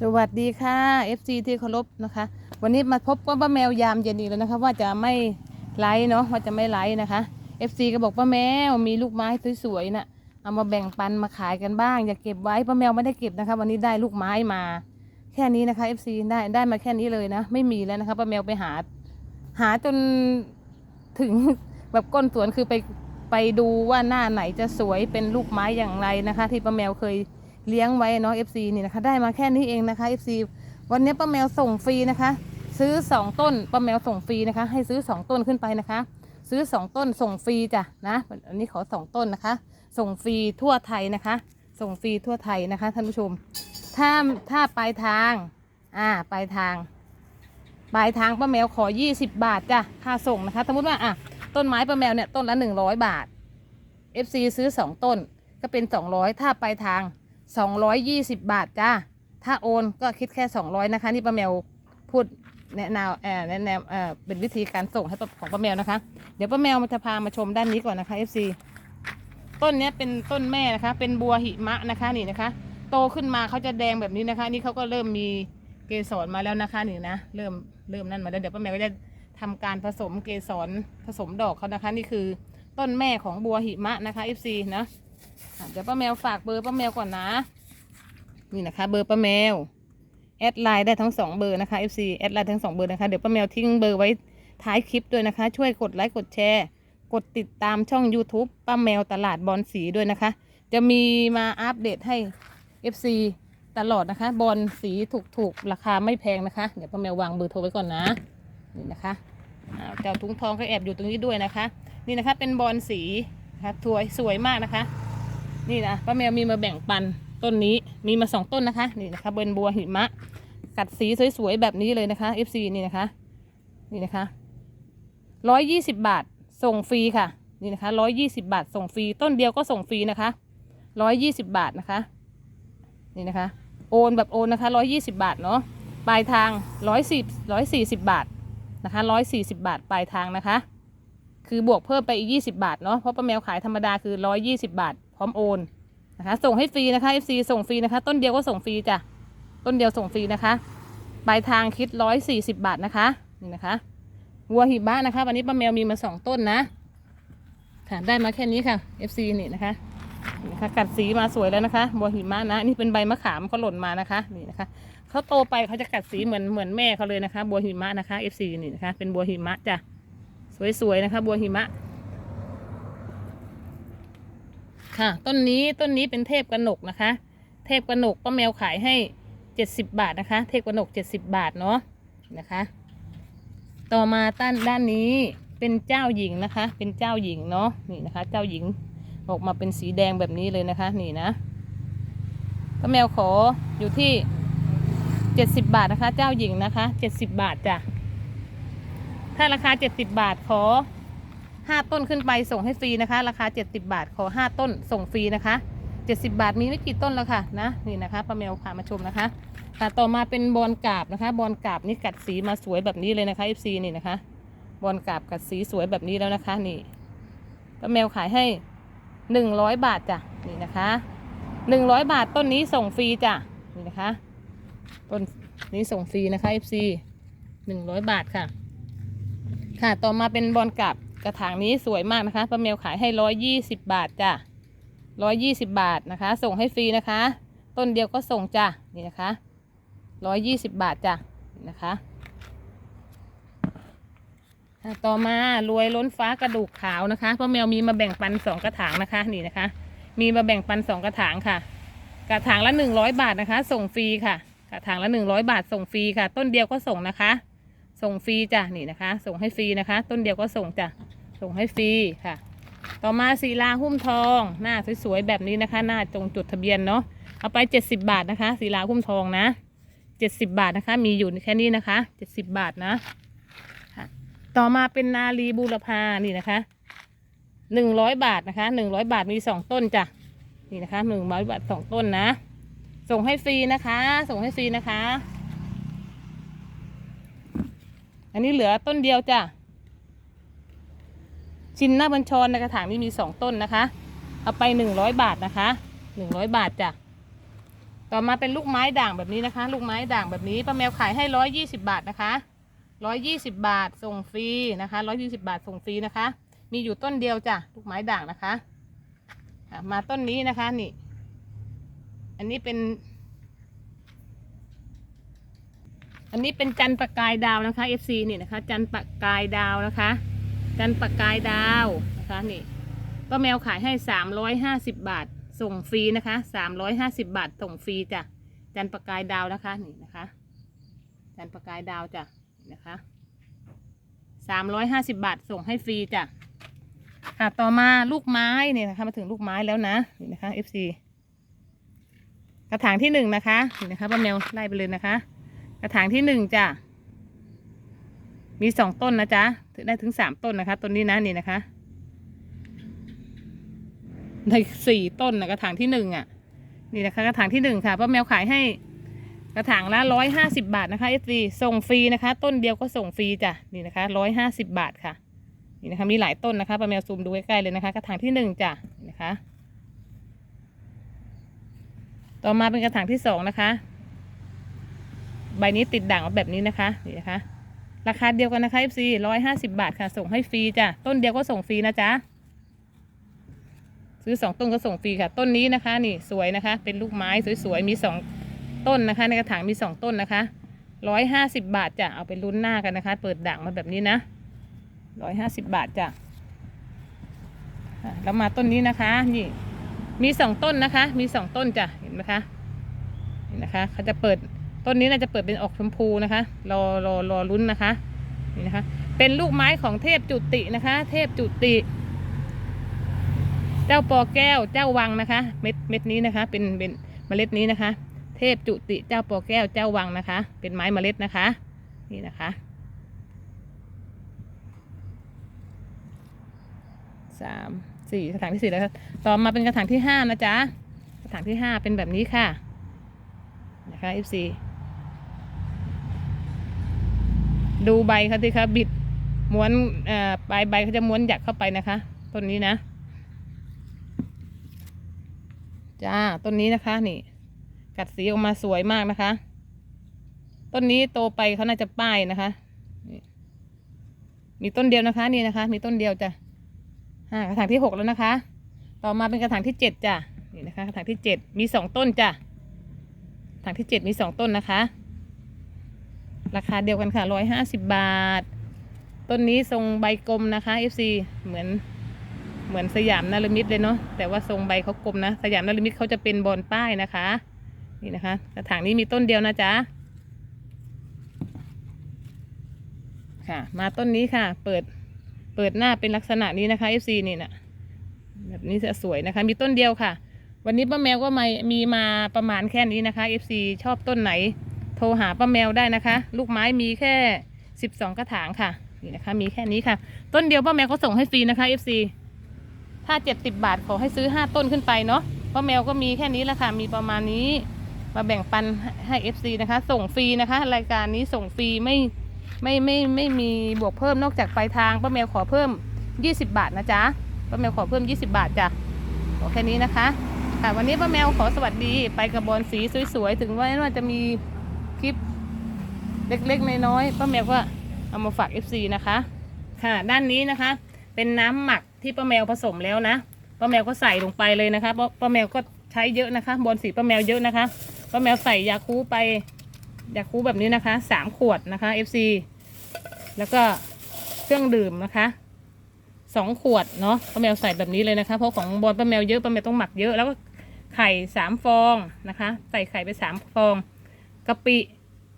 สวัสดีค่ะ FC ที่เคารพนะคะ วันนี้มาพบกับป้าแมวยามเย็นอีกแล้วนะคะ ว่าจะไม่ไลฟ์เนาะว่าจะไม่ไลฟ์นะคะ FC ก็บอกป้าแมวมีลูกไม้สวยๆน่ะเอามาแบ่งปันมาขายกันบ้าง อย่าเก็บไว้ป้าแมวไม่ได้เก็บนะคะ วันนี้ได้ลูกไม้มา แค่นี้นะคะ FC ได้ได้มาแค่นี้เลยนะ ไม่มีแล้วนะคะป้าแมวไปหา หาจนถึงแบบก้นสวนคือไปไปดูว่าหน้าไหนจะสวยเป็นลูกไม้อย่างไรนะคะ ที่ป้าแมวเคย เลี้ยงไว้เนาะ FC นี่นะคะ ได้มาแค่นี้เองนะคะ FC วันนี้ป้าแมวส่งฟรีนะคะ ซื้อ 2 ต้นป้าแมวส่งฟรีนะคะ ให้ซื้อ 2 ต้นขึ้นไปนะคะ ซื้อ 2 ต้นส่งฟรีจ้ะนะอันนี้ขอ 2 ต้นนะคะ ส่งฟรีทั่วไทยนะคะ ส่งฟรีทั่วไทยนะคะท่านผู้ชม ถ้าถ้าปลายทางอ่าปลายทางปลายทางป้าแมวขอ 20 บาทจ้ะค่าส่งนะคะสมมติว่าอะต้นไม้ป้าแมวเนี่ยต้นละ 100 บาท FC ซื้อ 2 ต้นก็เป็น 200 ถ้าปลายทาง 220 บาทจ้าถ้าโอนก็คิดแค่ 200 นะคะ นี่ป้าแมวพูดแนะนำแนะนำเออเป็นวิธีการส่งให้ป้าของป้าแมวนะคะ เดี๋ยวป้าแมวมันจะพามาชมด้านนี้ก่อนนะคะ FC ต้นนี้เป็นต้นแม่นะคะ เป็นบัวหิมะนะคะนี่นะคะ โตขึ้นมาเขาจะแดงแบบนี้นะคะ นี่เขาก็เริ่มมีเกสรมาแล้วนะคะนี่นะเริ่มเริ่มนั่นมาแล้วเดี๋ยวป้าแมวก็จะทำการผสมเกสรผสมดอกเขานะคะ นี่คือต้นแม่ของบัวหิมะนะคะ FC นะ เดี๋ยวป้าแมวฝากเบอร์ป้าแมวก่อนนะ นี่นะคะ เบอร์ป้าแมว แอดไลน์ได้ทั้งสองเบอร์นะคะ FC แอดไลน์ทั้งสองเบอร์นะคะ เดี๋ยวป้าแมวทิ้งเบอร์ไว้ท้ายคลิปด้วยนะคะ ช่วยกดไลค์กดแชร์ กดติดตามช่อง YouTube ป้าแมวตลาดบอลสีด้วยนะคะ จะมีมาอัปเดตให้ FC ตลอดนะคะ บอลสีถูกๆ ราคาไม่แพงนะคะ เดี๋ยวป้าแมววางเบอร์โทรไว้ก่อนนะ นี่นะคะอ้าวเจ้าทุงทองก็แอบอยู่ตรงนี้ด้วยนะคะ นี่นะคะเป็นบอลสีนะคะสวยสวยมากนะคะ นี่นะป้าแมวมีมาแบ่งปันต้นนี้มีมาสองต้นนะคะนี่นะคะเป็นบัวหิมะ กัดสีสวยๆแบบนี้เลยนะคะ FC นี่นะคะ นี่นะคะร้อยยี่สิบบาทส่งฟรีค่ะ นี่นะคะร้อยยี่สิบาทส่งฟรีต้นเดียวก็ส่งฟรีนะคะร้อยยี่สิบาทนะคะ นี่นะคะ โอนแบบโอนนะคะร้อยยี่สิบาทเนาะปลายทางร้อยสิบร้อยสี่สิบบาทนะคะร้อยสี่สิบาทปลายทางนะคะ คือบวกเพิ่มไปอีก20บาทเนาะเพราะป้าแมวขายธรรมดาคือ120บาท ร้อมโอนนะคะส่งให้ฟรีนะคะ FC ส่งฟรีนะคะ ต้นเดียวก็ส่งฟรีจ้ะต้นเดียวส่งฟรีนะคะปลายทางคิด140บาทนะคะนี่นะคะวัวหิมะนะคะ วันนี้ป้าแมวมีมาสองต้นนะค่ะได้มาแค่นี้ค่ะ FC นี่นะคะนี่นะคะกัดสีมาสวยแล้วนะคะบัวหิมะนะ นี่เป็นใบมะขามเขาหล่นมานะคะนี่นะคะเขาโตไปเขาจะกัดสีเหมือนเหมือนแม่เขาเลยนะคะ บัวหิมะนะคะ FC นี่นะคะเป็นบัวหิมะจ้ะสวยๆนะคะ บัวหิมะ ค่ะ ต้นนี้ต้นนี้เป็นเทพกระหนกนะคะ เทพกระหนกป้าแมวขายให้เจ็ดสิบบาทนะคะ เทพกระหนกเจ็ดสิบบาทเนาะนะคะ ต่อมาต้านด้านนี้เป็นเจ้าหญิงนะคะ เป็นเจ้าหญิงเนาะนี่นะคะ เจ้าหญิงออกมาเป็นสีแดงแบบนี้เลยนะคะ นี่นะป้าแมวขออยู่ที่เจ็ดสิบบาทนะคะ เจ้าหญิงนะคะเจ็ดสิบบาทจ้ะถ้าราคา70บาทขอ 5 ต้นขึ้นไปส่งให้ฟรีนะคะ ราคา 70 บาทขอ 5 ต้นส่งฟรีนะคะ 70 บาทมีไม่กี่ต้นแล้วค่ะนะนี่นะคะป้าแมวพามาชมนะคะค่ะต่อมาเป็นบอลกาบนะคะ บอลกาบนี่กัดสีมาสวยแบบนี้เลยนะคะ FC นี่นะคะ บอลกาบกัดสีสวยแบบนี้แล้วนะคะนี่ป้าแมวขายให้ 100 บาทจ้ะนี่นะคะ100 บาทต้นนี้ส่งฟรีจ้ะนี่นะคะต้นนี้ส่งฟรีนะคะ FC 100 บาทค่ะ ค่ะต่อมาเป็นบอลกับ กระถางนี้สวยมากนะคะป้าเมลขายให้ร้อยยี่สิบบาทจ้ะร้อยยี่สิบบาทนะคะ ส่งให้ฟรีนะคะ ต้นเดียวก็ส่งจ้ะนี่นะคะร้อยยี่สิบบาทจ้ะนะคะค่ะต่อมารวยล้นฟ้ากระดูกขาวนะคะป้าแมวมีมาแบ่งปันสองกระถางนะคะนี่นะคะ มีมาแบ่งปันสองกระถางค่ะ กระถางละหนึ่งร้อยบาทนะคะ ส่งฟรีค่ะ กระถางละหนึ่งร้อยบาทส่งฟรีค่ะ ต้นเดียวก็ส่งนะคะ ส่งฟรีจ้ะนี่นะคะ ส่งให้ฟรีนะคะ ต้นเดียวก็ส่งจ้ะ ส่งให้ฟรีค่ะ ต่อมาศิลาหุ้มทอง หน้าสวยๆแบบนี้นะคะ หน้าจงจดทะเบียนเนาะเอาไปเจ็ดสิบาทนะคะศิลาหุ้มทองนะเจ็ดสิบาทนะคะ มีอยู่แค่นี้นะคะเจ็ดสิบาทนะค่ะต่อมาเป็นนาลีบูรพานี่นะคะหนึ่งร้อยบาทนะคะหนึ่งร้อยบาทมีสองต้นจ้ะนี่นะคะหนึ่งร้อยบาทสองต้นนะ ส่งให้ฟรีนะคะ ส่งให้ฟรีนะคะ อันนี้เหลือต้นเดียวจ้ะ ชินหน้าบัญชรในกระถางนี้มีสองต้นนะคะ เอาไปหนึ่งร้อยบาทนะคะหนึ่งร้อยบาทจ้ะต่อมาเป็นลูกไม้ด่างแบบนี้นะคะ ลูกไม้ด่างแบบนี้ป้าแมวขายให้ร้อยยี่สิบาทนะคะร้อยยี่สิบาทส่งฟรีนะคะร้อยยี่สิบาทส่งฟรีนะคะ มีอยู่ต้นเดียวจ้ะลูกไม้ด่างนะคะมาต้นนี้นะคะนี่ อันนี้เป็น อันนี้เป็นจันประกายดาวนะคะ FC นี่นะคะ จันประกายดาวนะคะ จันประกายดาวนะคะนี่ป้าแมวขายให้สามร้อยห้าสิบบาท ส่งฟรีนะคะสามร้อยห้าสิบบาทส่งฟรีจ้ะจันประกายดาวนะคะนี่นะคะจันประกายดาวจ้ะนี่นะคะสามร้อยห้าสิบบาทส่งให้ฟรีจ้ะค่ะต่อมาลูกไม้เนี่ยนะคะมาถึงลูกไม้แล้วนะนี่นะคะ FC กระถางที่หนึ่งนะคะนี่นะคะป้าแมวไล่ไปเลยนะคะ กระถางที่หนึ่งจ้ะ มีสองต้นนะจ๊ะถึงได้ถึงสามต้นนะคะ ต้นนี้นะนี่นะคะได้สี่ต้นนะกระถางที่หนึ่งอะ นี่นะคะกระถางที่หนึ่งค่ะป้าแมวขายให้กระถางละร้อยห้าสิบาทนะคะเอฟซีส่งฟรีนะคะ ต้นเดียวก็ส่งฟรีจ้ะนี่นะคะร้อยห้าสิบาทค่ะนี่นะคะมีหลายต้นนะคะป้าแมวซูมดูใกล้ๆเลยนะคะ กระถางที่หนึ่งจ้ะนี่นะคะ ต่อมาเป็นกระถางที่สองนะคะ ใบนี้ติดด่างแบบนี้นะคะนี่นะคะ ราคาเดียวกันนะคะ FC ร้อยห้าสิบาทค่ะ ส่งให้ฟรีจ้ะ ต้นเดียวก็ส่งฟรีนะจ๊ะ ซื้อสองต้นก็ส่งฟรีค่ะ ต้นนี้นะคะ นี่สวยนะคะ เป็นลูกไม้สวยๆ มีสองต้นนะคะ ในกระถางมีสองต้นนะคะร้อยห้าสิบบาทจ้ะ เอาไปลุ้นหน้ากันนะคะ เปิดด่างมาแบบนี้นะร้อยห้าสิบบาทจ้ะแล้วมาต้นนี้นะคะ นี่ มีสองต้นนะคะ มีสองต้นจ้ะ เห็นไหมคะ เห็นนะคะ เขาจะเปิด ต้นนี้น่าจะเปิดเป็นออกชมพูนะคะ รอรอรอลุ้นนะคะนี่นะคะ เป็นลูกไม้ของเทพจุตินะคะ เทพจุติ เจ้าปอแก้วเจ้าวังนะคะ เม็ดเม็ดนี้นะคะ เป็นเป็นเมล็ดนี้นะคะ เทพจุติเจ้าปอแก้วเจ้าวังนะคะ เป็นไม้เมล็ดนะคะ นี่นะคะ สามสี่กระถางที่สี่แล้วต่อมาเป็นกระถางที่ห้านะจ๊ะกระถางที่ห้าเป็นแบบนี้ค่ะนะคะ FC ดูใบเขาสิคะบิดม้วนปลายใบเขาจะม้วนหยักเข้าไปนะคะต้นนี้นะจ้าต้นนี้นะคะนี่ กัดสีออกมาสวยมากนะคะ ต้นนี้โตไปเขาน่าจะป้ายนะคะมีต้นเดียวนะคะ นี่นะคะ มีต้นเดียวจ้ะอ่ากระถางที่หกแล้วนะคะ ต่อมาเป็นกระถางที่เจ็ดจ้ะนี่นะคะ กระถางที่เจ็ดมีสองต้นจ้ะถังที่เจ็ดมีสองต้นนะคะ ราคาเดียวกันค่ะร้อยห้าสิบบาท ต้นนี้ทรงใบกลมนะคะ FC เหมือนเหมือนสยามนาลมิตเลยเนาะแต่ว่าทรงใบเขากลมนะ สยามนาลมิตเขาจะเป็นบอลป้ายนะคะ นี่นะคะกระถางนี้มีต้นเดียวนะจ๊ะค่ะ มาต้นนี้ค่ะ เปิดเปิดหน้าเป็นลักษณะนี้นะคะ FC นี่นะแบบนี้จะสวยนะคะ มีต้นเดียวค่ะ วันนี้ป้าแมวก็มามีมาประมาณแค่นี้นะคะ FC ชอบต้นไหน ทรหาป้าแมวได้นะคะ ลูกไม้มีแค่ 12 กระถางค่ะนี่นะคะ มีแค่นี้ค่ะ ต้นเดียวป้าแมวก็ส่งให้ฟรีนะคะ FC ถ้า 70 บาทขอให้ซื้อ 5 ต้นขึ้นไปเนาะป้าแมวก็มีแค่นี้แหละค่ะ มีประมาณนี้มาแบ่งปันให้ FC นะคะ ส่งฟรีนะคะ รายการนี้ส่งฟรีไม่ไม่ไม่ไม่ไม่มีบวกเพิ่มนอกจากปลายทางป้าแมวขอเพิ่ม 20 บาทนะจ๊ะป้าแมวขอเพิ่ม 20 บาทจ้ะขอแค่นี้นะคะ ค่ะวันนี้ป้าแมวขอสวัสดีไปกับบอลสีสวยๆ ถึงว่าจะมี คลิปเล็กๆน้อยๆป้าแมวก็เอามาฝาก FC นะคะ ค่ะ ด้านนี้นะคะ เป็นน้ำหมักที่ป้าแมวผสมแล้วนะป้าแมวก็ใส่ลงไปเลยนะคะเพราะป้าแมวก็ใช้เยอะนะคะ บอลสีป้าแมวเยอะนะคะป้าแมวใส่ยาคูไปยาคูแบบนี้นะคะสามขวดนะคะ FC แล้วก็เครื่องดื่มนะคะสองขวดเนาะป้าแมวใส่แบบนี้เลยนะคะ เพราะของบอลป้าแมวเยอะป้าแมวต้องหมักเยอะแล้วก็ไข่สามฟองนะคะ ใส่ไข่ไปสามฟอง กะปิ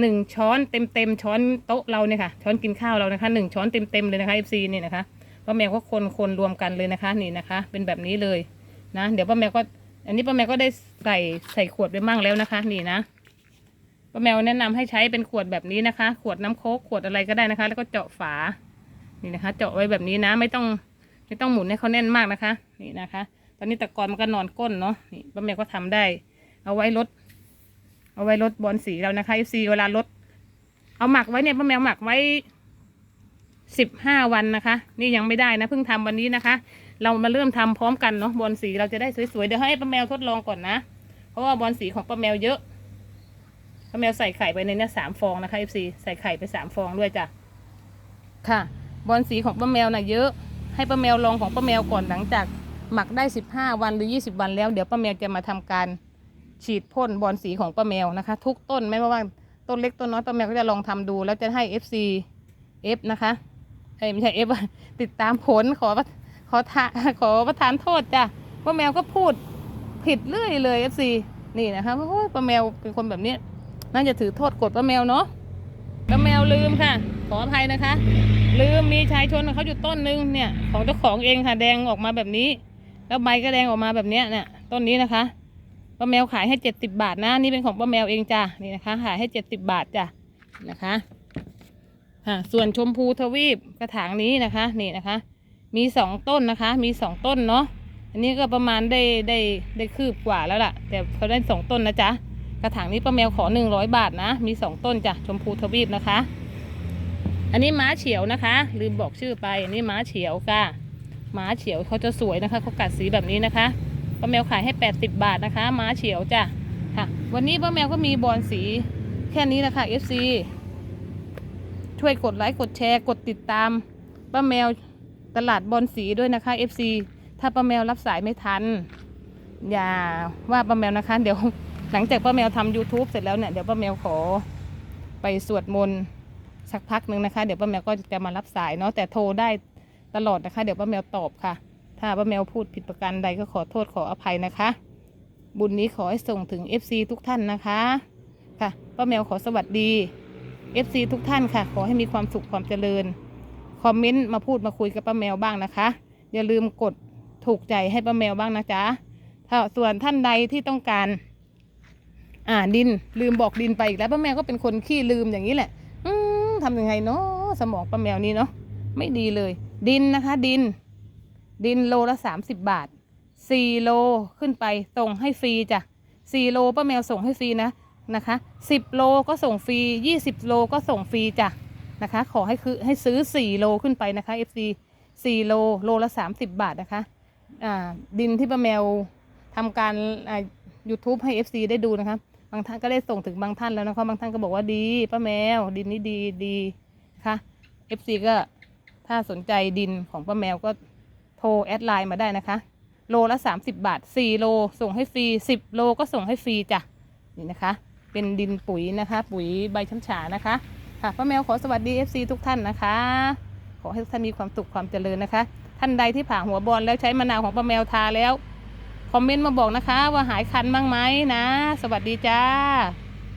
หนึ่งช้อนเต็มเต็มช้อนโต๊ะเราเนี่ยค่ะ ช้อนกินข้าวเรานะคะหนึ่งช้อนเต็มเต็มเลยนะคะ FC นี่นะคะป้าแมวก็คนคนรวมกันเลยนะคะนี่นะคะ เป็นแบบนี้เลยนะ เดี๋ยวป้าแมวก็ อันนี้ป้าแมวก็ได้ใส่ใส่ขวดไปมั่งแล้วนะคะ นี่นะป้าแมวแนะนำให้ใช้เป็นขวดแบบนี้นะคะ ขวดน้ำโค้กขวดอะไรก็ได้นะคะ แล้วก็เจาะฝา นี่นะคะ เจาะไว้แบบนี้นะ ไม่ต้องไม่ต้องหมุนให้เขาแน่นมากนะคะ นี่นะคะ ตอนนี้ตะกอนมันก็นอนก้นเนาะนี่ป้าแมวก็ทำได้ เอาไว้ลด เอาไว้ลดบอลสีเรานะคะซีเวลาลด เอาหมักไว้เนี่ยป้าแมวหมักไว้สิบห้าวันนะคะ นี่ยังไม่ได้นะเพิ่งทำวันนี้นะคะ เรามาเริ่มทำพร้อมกันเนาะบอลสีเราจะได้สวยๆเดี๋ยวให้ป้าแมวทดลองก่อนนะขราะว่าบอลสีของป้าแมวเยอะป้าแมวใส่ไข่ไปในเนี้ยสามฟองนะคะ FC ใส่ไข่ไปสามฟองด้วยจ้ะค่ะ บอลสีของป้าแมวน่ะเยอะ ให้ป้าแมวลองของป้าแมวก่อนหลังจากหมักได้สิบห้าวันหรือยี่สิบวันแล้วเดี๋ยวป้าแมวจะมาทำการ ฉีดพ่นบอลสีของป้าแมวนะคะ ทุกต้นไม่ว่าต้นเล็กต้นน้อยป้าแมวก็จะลองทำดู แล้วจะให้ FC F นะคะเอ้ไม่ใช่ F ติดตามผลขอขอทาขอประทานโทษจ้ะป้าแมวก็พูดผิดเรื่อยเลย FC นี่นะคะโอ้ยป้าแมวเป็นคนแบบนี้น่าจะถือโทษกดป้าแมวเนาะป้าแมวลืมค่ะ ขออภัยนะคะ ลืมมีชายชนเขาอยู่ต้นนึงเนี่ย ของเจ้าของเองค่ะแดงออกมาแบบนี้ แล้วใบก็แดงออกมาแบบนี้เนี่ยต้นนี้นะคะ ป้าแมวขายให้เจ็ดสิบบาทนะนี่เป็นของป้าแมวเองจ้ะนี่นะคะ ขายให้เจ็ดสิบบาทจ้ะนะคะค่ะส่วนชมพูทวีปกระถางนี้นะคะนี่นะคะ มีสองต้นนะคะ มีสองต้นเนาะอันนี้ก็ประมาณได้ได้ได้คืบกว่าแล้วล่ะ แต่เขาได้สองต้นนะจ๊ะกระถางนี้ป้าแมวขอหนึ่งร้อยบาทนะมีสองต้นจ้ะชมพูทวีปนะคะ อันนี้ม้าเฉียวนะคะ ลืมบอกชื่อไปอันนี้ม้าเฉียวค่ะม้าเฉียวเขาจะสวยนะคะเขากัดสีแบบนี้นะคะ ป้าแมวขายให้ 80 บาทนะคะ ม้าเฉียวจ้ะค่ะ วันนี้ป้าแมวก็มีบอลสีแค่นี้นะคะ FC ช่วยกดไลค์กดแชร์กดติดตามป้าแมวตลาดบอลสีด้วยนะคะ FC ถ้าป้าแมวรับสายไม่ทัน อย่าว่าป้าแมวนะคะ เดี๋ยวหลังจากป้าแมวทำ YouTube เสร็จแล้วเนี่ยเดี๋ยวป้าแมวขอไปสวดมนต์สักพักหนึ่งนะคะ เดี๋ยวป้าแมวก็จะมารับสายเนาะแต่โทรได้ตลอดนะคะ เดี๋ยวป้าแมวตอบค่ะ ถ้าป้าแมวพูดผิดประการใดก็ขอโทษขออภัยนะคะ บุญนี้ขอให้ส่งถึง FC ทุกท่านนะคะ ค่ะป้าแมวขอสวัสดี FC ทุกท่านค่ะ ขอให้มีความสุขความเจริญ คอมเมนต์มาพูดมาคุยกับป้าแมวบ้างนะคะ อย่าลืมกดถูกใจให้ป้าแมวบ้างนะจ๊ะถ้าส่วนท่านใดที่ต้องการ อ่าดินลืมบอกดินไปอีกแล้วป้าแมวก็เป็นคนขี้ลืมอย่างนี้แหละอืทำยังไงเนาะสมองป้าแมวนี่เนาะไม่ดีเลย ดินนะคะ ดิน ดินโลละสามสิบบาทสี่โลขึ้นไปส่งให้ฟรีจ้ะสี่โลป้าแมวส่งให้ฟรีนะนะคะสิบโลก็ส่งฟรียี่สิบโลก็ส่งฟรีจ้ะนะคะ ขอให้คือให้ซื้อสี่โลขึ้นไปนะคะ FC สี่โลโลละสามสิบบาทนะคะอ่าดินที่ป้าแมวทำการอ่า YouTube ให้ FC ได้ดูนะคะบางท่านก็ได้ส่งถึงบางท่านแล้วนะคะบางท่านก็บอกว่าดีป้าแมว ดินนี้ดีดีค่ะ FC ก็ถ้าสนใจดินของป้าแมวก็ โทรแอดไลน์มาได้นะคะ โลละ 30 บาท 4 โลส่งให้ฟรี 10 โลก็ส่งให้ฟรีจ้ะ นี่นะคะ เป็นดินปุ๋ยนะคะ ปุ๋ยใบช้ำฉานะคะ ค่ะป้าแมวขอสวัสดี FC ทุกท่านนะคะ ขอให้ทุกท่านมีความสุขความเจริญนะคะ ท่านใดที่ผ่าหัวบอลแล้วใช้มะนาวของป้าแมวทาแล้ว คอมเมนต์มาบอกนะคะ ว่าหายคันบ้างไหมนะ สวัสดีจ้า